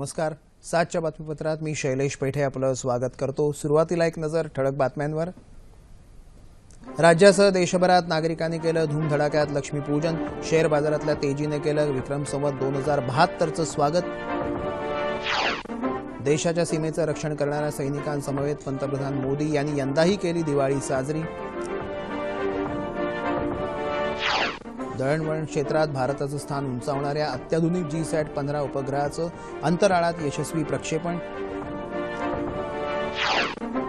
नमस्कार. सातच्या बातमीपत्रात मी शैलेश पेठे आपलं स्वागत करतो. सुरुवातीला एक नजर ठळक बातम्यांवर. राज्यासह देशभरात नागरिकांनी केलं धूमधडाक्यात लक्ष्मीपूजन शेअर बाजारातल्या तेजीने केलं विक्रम संवत दोन हजार बहात्तरचं स्वागत. देशाच्या सीमेचं रक्षण करणाऱ्या सैनिकांसमवेत पंतप्रधान मोदी यांनी यंदाही केली दिवाळी साजरी. दळणवळण क्षेत्रात भारताचं स्थान उंचावणाऱ्या अत्याधुनिक जी सॅट पंधरा उपग्रहाचं अंतराळात यशस्वी प्रक्षेपण.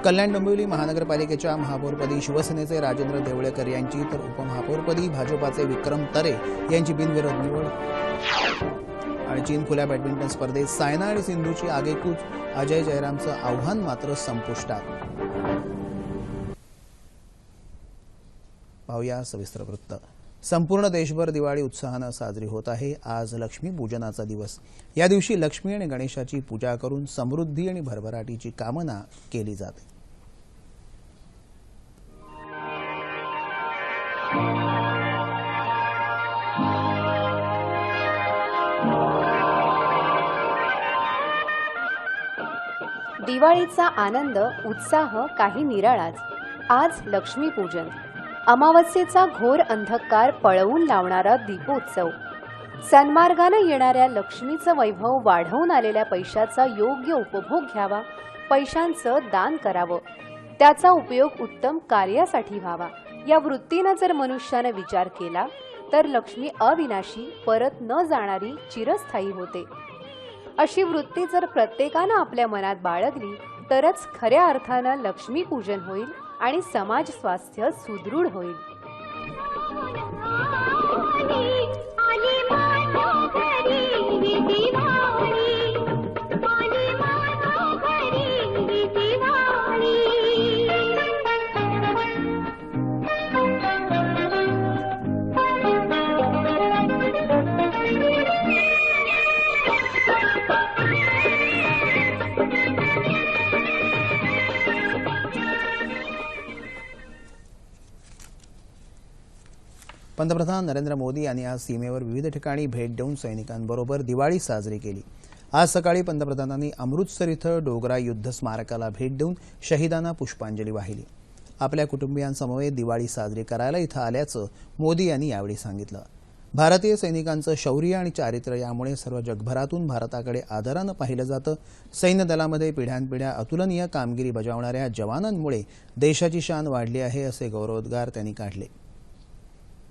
कल्याण डोंबिवली महानगरपालिकेच्या महापौरपदी शिवसेनेचे राजेंद्र देवळेकर यांची तर उपमहापौरपदी भाजपाचे विक्रम तरे यांची बिनविरोध निवड. आणि चीन खुल्या बॅडमिंटन स्पर्धेत सायना आणि सिंधूची आगेकूच अजय जयरामचं आव्हान मात्र संपुष्टात. पाहूया सविस्तर वृत्त. संपूर्ण देशभर दिवाळी उत्साहानं साजरी होत आहे. आज लक्ष्मीपूजनाचा दिवस. या दिवशी लक्ष्मी आणि गणेशाची पूजा करून समृद्धी आणि भरभराटीची कामना केली जाते. दिवाळीचा आनंद उत्साह काही निराळाच. आज लक्ष्मीपूजन. अमावस्येचा घोर अंधकार पळवून लावणारा दीपोत्सव. सन्मार्गानं येणाऱ्या लक्ष्मीचं वैभव वाढवून आलेल्या पैशाचा योग्य उपभोग घ्यावा पैशांचं दान करावं. त्याचा उपयोग उत्तम कार्यासाठी व्हावा. या वृत्तीनं जर मनुष्यानं विचार केला तर लक्ष्मी अविनाशी परत न जाणारी चिरस्थायी होते. अशी वृत्ती जर प्रत्येकानं आपल्या मनात बाळगली तरच खऱ्या अर्थानं लक्ष्मीपूजन होईल आणि समाज स्वास्थ्य सुदृढ होईल. पंतप्रधान नरेंद्र मोदी यांनी आज सीमेवर विविध ठिकाणी भेट देऊन सैनिकांबरोबर दिवाळी साजरी केली. आज सकाळी पंतप्रधानांनी अमृतसर इथं डोगरा युद्ध स्मारकाला भेट देऊन शहीदांना पुष्पांजली वाहिली. आपल्या कुटुंबियांसमवेत दिवाळी साजरी करायला इथं आल्याचं मोदी यांनी यावेळी सांगितलं. भारतीय सैनिकांचं शौर्य आणि चारित्र्य यामुळे सर्व जगभरातून भारताकडे आदरानं पाहिलं जातं. सैन्य दलामध्ये पिढ्यानपिढ्या अतुलनीय कामगिरी बजावणाऱ्या जवानांमुळे देशाची शान वाढली आहे असे गौरवोद्गार त्यांनी काढले.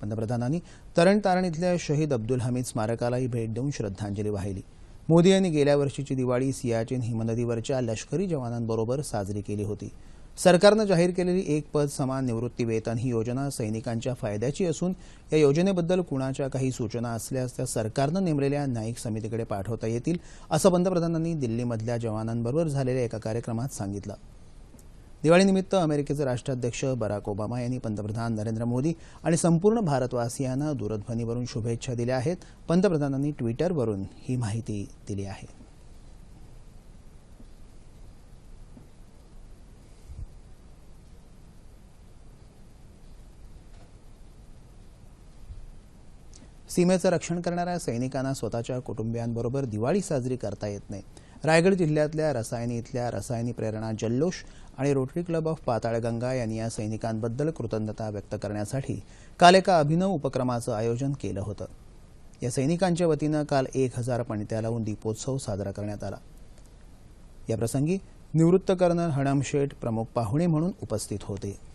पंतप्रधानांनी तरण तारण इथल्या शहीद अब्दुल हमीद स्मारकालाही भेट देऊन श्रद्धांजली वाहिली. मोदी यांनी गेल्या वर्षीची दिवाळी सियाचीन हिमनदीवरच्या लष्करी जवानांबरोबर साजरी केली होती. सरकारनं जाहीर केलेली एक पद समान निवृत्ती वेतन ही योजना सैनिकांच्या फायद्याची असून या योजनेबद्दल कुणाच्या काही सूचना असल्यास त्या सरकारनं नेमलेल्या न्यायिक समितीकडे पाठवता येतील असं पंतप्रधानांनी दिल्लीमधल्या जवानांबरोबर झालेल्या एका कार्यक्रमात सांगितलं. दिवाळीनिमित्त अमेरिकेचे राष्ट्राध्यक्ष बराक ओबामा यांनी पंतप्रधान नरेंद्र मोदी आणि संपूर्ण भारतवासियांना दूरध्वनीवरून शुभेच्छा दिल्या आहेत. पंतप्रधानांनी ट्विटरवरून ही माहिती दिली आहे. सीमेचं रक्षण करणाऱ्या सैनिकांना स्वतःच्या कुटुंबियांबरोबर दिवाळी साजरी करता येत नाही. रायगड जिल्ह्यातल्या रसायनी इथल्या रसायनी प्रेरणा जल्लोष आणि रोटरी क्लब ऑफ पाताळगंगा यांनी या सैनिकांबद्दल कृतज्ञता व्यक्त करण्यासाठी काल एका अभिनव उपक्रमाचं आयोजन केलं होतं. या सैनिकांच्या वतीनं काल एक हजार पणत्या लावून दीपोत्सव साजरा करण्यात आला. याप्रसंगी निवृत्त कर्नल हणम शेठ प्रमुख पाहुणे म्हणून उपस्थित होते.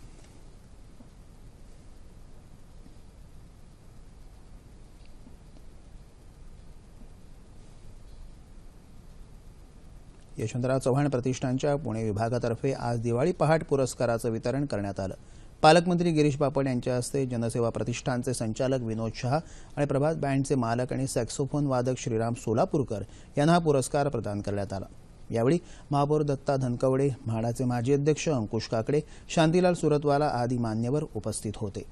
यशवंतराव चव्हाण प्रतिष्ठानच्या पुणे विभागातर्फे आज दिवाळी पहाट पुरस्काराचं वितरण करण्यात आलं. पालकमंत्री गिरीश बापट यांच्या हस्ते जनसेवा प्रतिष्ठानचे संचालक विनोद शहा आणि प्रभात बँडचे मालक आणि सॅक्सोफोन वादक श्रीराम सोलापूरकर यांना हा पुरस्कार प्रदान करण्यात आला. यावेळी महापौर दत्ता धनकवडे म्हाडाचे माजी अध्यक्ष अंकुश काकडे शांतीलाल सुरतवाला आदी मान्यवर उपस्थित होते.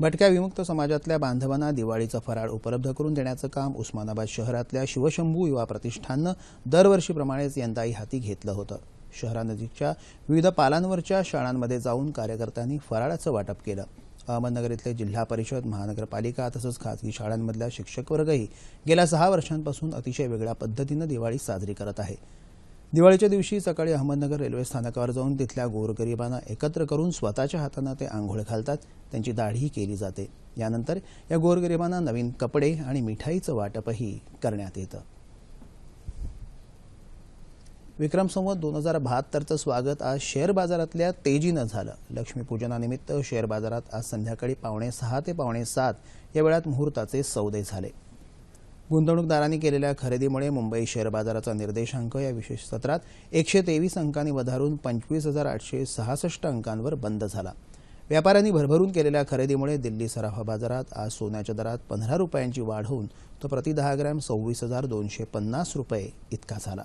भटक्या विमुक्त समाजातल्या बांधवांना दिवाळीचा फराळ उपलब्ध करून देण्याचं काम उस्मानाबाद शहरातल्या शिवशंभू युवा प्रतिष्ठाननं दरवर्षीप्रमाणेच यंदाही हाती घेतलं होतं. शहरानजीकच्या विविध पालांवरच्या शाळांमध्ये जाऊन कार्यकर्त्यांनी फराळाचं वाटप केलं. अहमदनगर इथले जिल्हा परिषद महानगरपालिका तसंच खासगी शाळांमधल्या शिक्षक वर्गही गेल्या सहा वर्षांपासून अतिशय वेगळ्या पद्धतीनं दिवाळी साजरी करत आहे. दिवाळीच्या दिवशी सकाळी अहमदनगर रेल्वे स्थानकावर जाऊन तिथल्या गोरगरिबांना एकत्र करून स्वतःच्या हातानं ते आंघोळ घालतात. त्यांची दाढी केली जाते. यानंतर या गोरगरिबांना नवीन कपडे आणि मिठाईचं वाटपही करण्यात येतं. विक्रम संवत दोन हजार बहात्तरचं स्वागत आज शेअर बाजारातल्या तेजीनं झालं. लक्ष्मीपूजनानिमित्त शेअर बाजारात आज संध्याकाळी पावणे सहा ते पावणे सात या वेळात मुहूर्ताचे सौदे झाले. गुंतवणूकदारांनी केलेल्या खरेदीमुळे मुंबई शेअर बाजाराचा निर्देशांक या विशेष सत्रात एकशे तेवीस अंकांनी वधारून पंचवीस हजार आठशे सहासष्ट अंकांवर बंद झाला. व्यापाऱ्यांनी भरभरून केलेल्या खरेदीमुळे दिल्ली सराफा बाजारात आज सोन्याच्या दरात पंधरा रुपयांची वाढ होऊन तो प्रति दहा ग्रॅम सव्वीस हजार दोनशे पन्नास रुपये इतका झाला.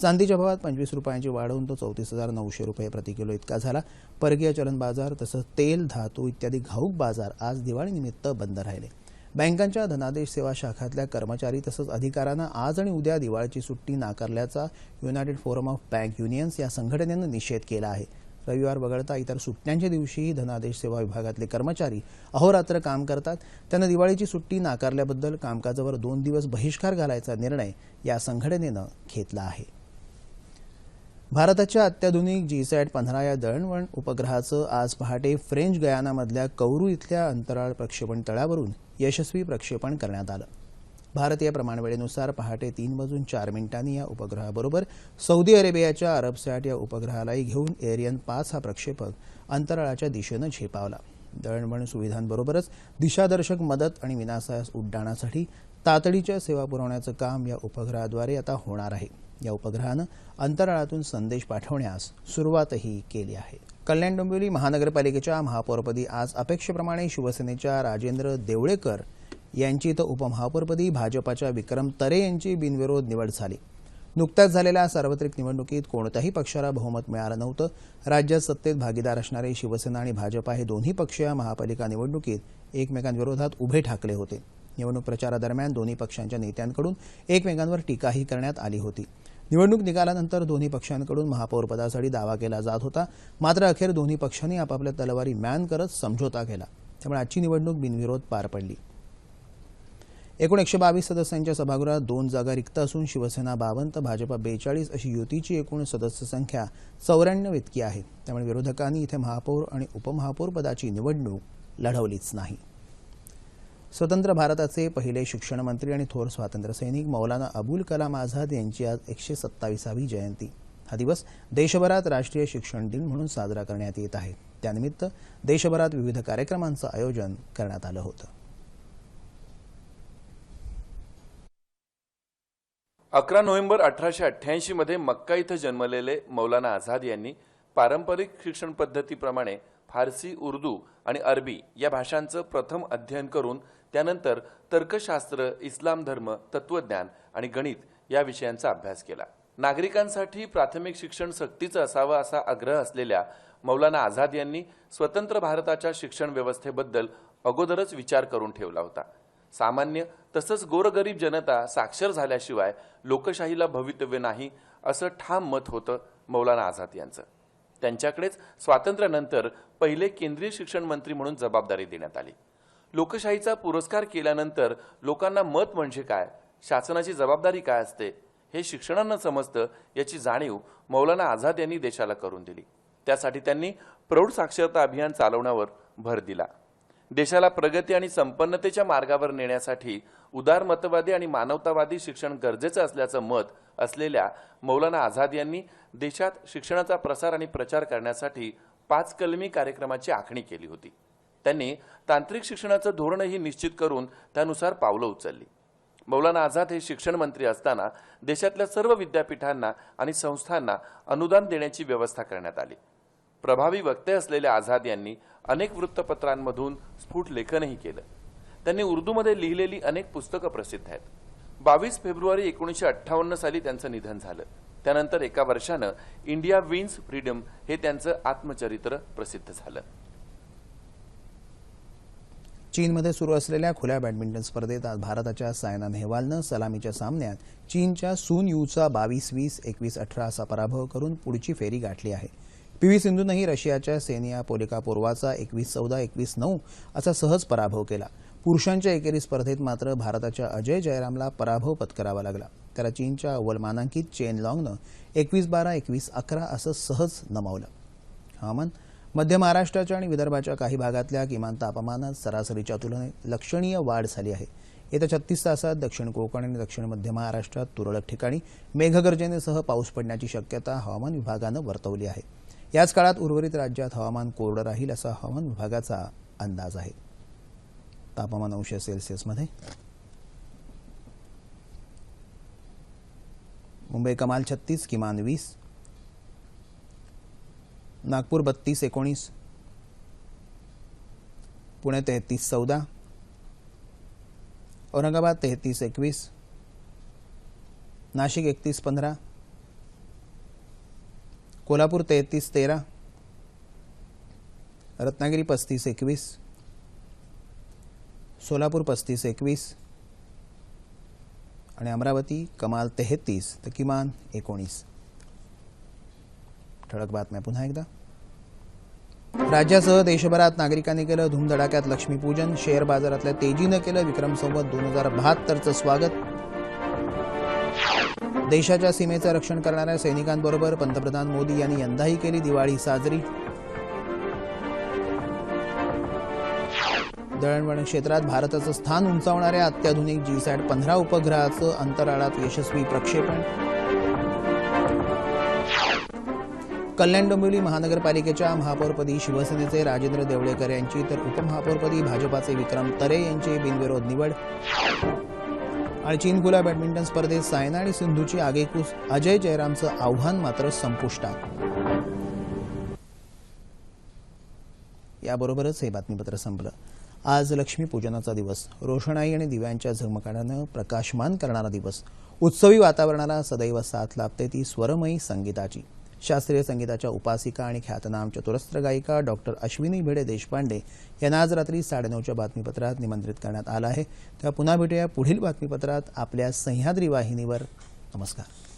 चांदीच्या भावात पंचवीस रुपयांची वाढ होऊन तो चौतीस हजार नऊशे रुपये प्रति किलो इतका झाला. परकीय चलन बाजार तसंच तेल धातू इत्यादी घाऊक बाजार आज दिवाळीनिमित्त बंद राहिले. बँकांच्या धनादेश सेवा शाखातल्या कर्मचारी तसंच अधिकाऱ्यांना आज आणि उद्या दिवाळीची सुट्टी नाकारल्याचा United Forum of Bank Unions या संघटनेनं निषेध केला आहे. रविवार वगळता इतर सुट्ट्यांच्या दिवशीही धनादेश सेवा विभागातले कर्मचारी अहोरात्र काम करतात. त्यांना दिवाळीची सुट्टी नाकारल्याबद्दल कामकाजावर दोन दिवस बहिष्कार घालायचा निर्णय या संघटनेनं घेतला आहे. भारताच्या अत्याधुनिक जीसॅट पंधरा या दळणवळण उपग्रहाचं आज पहाटे फ्रेंच गयानामधल्या कौरू इथल्या अंतराळ प्रक्षेपण तळावरून यशस्वी प्रक्षेपण करण्यात आलं. भारतीय प्रमाणवेळेनुसार पहाटे तीन वाजून चार मिनिटांनी या उपग्रहाबरोबर सौदी अरेबियाच्या अरबसॅट या उपग्रहालाही घेऊन एरियन पाच हा प्रक्षेपक अंतराळाच्या दिशेनं झेपावला. दळणवळण सुविधांबरोबरच दिशादर्शक मदत आणि विनासायास उड्डाणासाठी तातडीच्या सेवा पुरवण्याचं काम या उपग्रहाद्वारे आता होणार आहे. या उपग्रहानं अंतराळातून संदेश पाठवण्यास सुरुवातही केली आहे. कल्याण डोंबिवली महानगरपालिकेच्या महापौरपदी आज अपेक्षेप्रमाणे शिवसेनेच्या राजेंद्र देवळेकर यांची तर उपमहापौरपदी भाजपाच्या विक्रम तरे यांची बिनविरोध निवड झाली. नुकत्याच झालेल्या सार्वत्रिक निवडणुकीत कोणत्याही पक्षाला बहुमत मिळालं नव्हतं. राज्यात सत्तेत भागीदार असणारे शिवसेना आणि भाजपा हे दोन्ही पक्ष या महापालिका निवडणुकीत एकमेकांविरोधात उभे ठाकले होते. निवडणूक प्रचारादरम्यान दोन्ही पक्षांच्या नेत्यांकडून एकमेकांवर टीकाही करण्यात आली होती. निवडणूक निकालानंतर दोन्ही पक्षांकडून महापौरपदासाठी दावा केला जात होता. मात्र अखेर दोन्ही पक्षांनी आपापल्या तलवारी मॅन करत समझोता केला. त्यामुळे आजची निवडणूक बिनविरोध पार पडली. एकूण एकशे बावीस सदस्यांच्या सभागृहात दोन जागा रिक्त असून शिवसेना बावन्न तर भाजपा बेचाळीस अशी युतीची एकूण सदस्य संख्या चौऱ्याण्णव इतकी आहे. त्यामुळे विरोधकांनी इथे महापौर आणि उपमहापौर पदाची निवडणूक लढवलीच नाही. स्वतंत्र भारताचे पहिले शिक्षण मंत्री आणि थोर स्वातंत्र्यसैनिक मौलाना अबुल कलाम आझाद यांची आज एकशे सत्तावीसावी जयंती. हा दिवस देशभरात राष्ट्रीय शिक्षण दिन म्हणून साजरा करण्यात येत आहे. त्यानिमित्त देशभरात विविध कार्यक्रमांचं आयोजन करण्यात आलं होतं. अकरा नोव्हेंबर अठराशे अठ्ठ्याऐंशी मध्ये मक्का इथं जन्मलेले मौलाना आझाद यांनी पारंपरिक शिक्षण पद्धतीप्रमाणे फारसी उर्दू आणि अरबी या भाषांचं प्रथम अध्ययन करून त्यानंतर तर्कशास्त्र इस्लाम धर्म तत्वज्ञान आणि गणित या विषयांचा अभ्यास केला. नागरिकांसाठी प्राथमिक शिक्षण सक्तीचं असावं असा आग्रह असलेल्या मौलाना आझाद यांनी स्वतंत्र भारताच्या शिक्षण व्यवस्थेबद्दल अगोदरच विचार करून ठेवला होता. सामान्य तसंच गोरगरीब जनता साक्षर झाल्याशिवाय लोकशाहीला भवितव्य नाही असं ठाम मत होतं मौलाना आझाद यांचं. त्यांच्याकडेच स्वातंत्र्यानंतर पहिले केंद्रीय शिक्षण मंत्री म्हणून जबाबदारी देण्यात आली. लोकशाहीचा पुरस्कार केल्यानंतर लोकांना मत म्हणजे काय? शासनाची जबाबदारी काय असते? हे शिक्षणानं समजतं याची जाणीव मौलाना आझाद यांनी देशाला करून दिली. त्यासाठी त्यांनी प्रौढ साक्षरता अभियान चालवण्यावर भर दिला. देशाला प्रगती आणि संपन्नतेच्या मार्गावर नेण्यासाठी उदारमतवादी आणि मानवतावादी शिक्षण गरजेचं असल्याचं मत असलेल्या मौलाना आझाद यांनी देशात शिक्षणाचा प्रसार आणि प्रचार करण्यासाठी पाच कलमी कार्यक्रमाची आखणी केली होती. त्यांनी तांत्रिक शिक्षणाचं धोरणही निश्चित करून त्यानुसार पावलं उचलली. मौलाना आझाद हे शिक्षण मंत्री असताना देशातल्या सर्व विद्यापीठांना आणि संस्थांना अनुदान देण्याची व्यवस्था करण्यात आली. प्रभावी वक्ते असलेल्या आझाद यांनी अनेक वृत्तपत्रांमधून स्फुट लेखनही केलं. त्यांनी उर्दूमध्ये लिहिलेली अनेक पुस्तकं प्रसिद्ध आहेत. बावीस फेब्रुवारी एकोणीसशे अठ्ठावन्न साली त्यांचं निधन झालं. त्यानंतर एका वर्षानं इंडिया विन्स फ्रीडम हे त्यांचं आत्मचरित्र प्रसिद्ध झालं. चीनमध्ये सुरू असलेल्या खुल्या बॅडमिंटन स्पर्धेत आज भारताच्या सायना नेहवालनं सलामीच्या सामन्यात चीनच्या सून यूचा बावीस वीस एकवीस अठरा असा पराभव करून पुढची फेरी गाठली आहे. पी व्ही सिंधूनंही रशियाच्या सेनिया पोलिकापोर्वाचा एकवीस चौदा एकवीस नऊ असा सहज पराभव केला. पुरुषांच्या एकेरी स्पर्धेत मात्र भारताच्या अजय जयरामला पराभव पत्करावा लागला. त्याला चीनच्या अव्वल मानांकित चेन लाँगनं एकवीस बारा एकवीस अकरा असं सहज नमवलं. हवामान मध्य महाराष्ट्राच्या आणि विदर्भाच्या काही भागातल्या किमान तापमानात सरासरीच्या तुलनेत लक्षणीय वाढ झाली आहे. येत्या छत्तीस तासात दक्षिण कोकण आणि दक्षिण मध्य महाराष्ट्रात तुरळक ठिकाणी मेघगर्जनेसह पाऊस पडण्याची शक्यता हवामान विभागानं वर्तवली आहे. याच काळात उर्वरित राज्यात हवामान कोरडं राहील असा हवामान विभागाचा अंदाज आहे. तापमान अंश सेल्सिअसमध्ये. मुंबई कमाल छत्तीस किमान वीस नागपूर बत्तीस एकोणीस. पुणे तेहतीस चौदा. औरंगाबाद तेहतीस एकवीस. नाशिक एकतीस पंधरा. कोल्हापूर तेहतीस तेरा. रत्नागिरी पस्तीस एकवीस. सोलापूर पस्तीस एकवीस. आणि अमरावती कमाल तेहतीस तर किमान एकोणीस. ठळक बातम्या. पुन्हा एकदा. राज्यासह देशभरात नागरिकांनी केलं धूमधडाक्यात लक्ष्मीपूजन. शेअर बाजारातल्या तेजीनं केलं विक्रम संवत दोन हजार बहात्तरचं स्वागत. देशाच्या सीमेचं रक्षण करणाऱ्या सैनिकांबरोबर पंतप्रधान मोदी यांनी यंदाही केली दिवाळी साजरी. दळणवळण क्षेत्रात भारताचं स्थान उंचावणाऱ्या अत्याधुनिक जी सॅट पंधरा उपग्रहाचं अंतराळात यशस्वी प्रक्षेपण. कल्याण डोंबिवली महानगरपालिकेच्या महापौरपदी शिवसेनेचे राजेंद्र देवळेकर यांची तर उपमहापौरपदी भाजपाचे विक्रम तरे यांची बिनविरोध निवड. आणि चीन खुल्या बॅडमिंटन स्पर्धेत सायना आणि सिंधूची आगेकूस अजय जयरामचं आव्हान मात्र संपुष्टात. याबरोबरच हे बातमीपत्र संपलं. आज लक्ष्मीपूजनाचा दिवस. रोषणाई आणि दिव्यांच्या झगमगाटानं प्रकाशमान करणारा दिवस. उत्सवी वातावरणाला सदैव साथ लाभते ती स्वरमयी संगीताची. शास्त्रीय संगीताच्या उपासिका आणि ख्यातनाम चतुरस्त्र गायिका डॉक्टर अश्विनी भिडे देशपांडे यांना आज रात्री साडेनऊच्या बातमीपत्रात निमंत्रित करण्यात आलं आहे. तेव्हा पुन्हा भेटूया पुढील बातमीपत्रात आपल्या सह्याद्री वाहिनीवर. नमस्कार.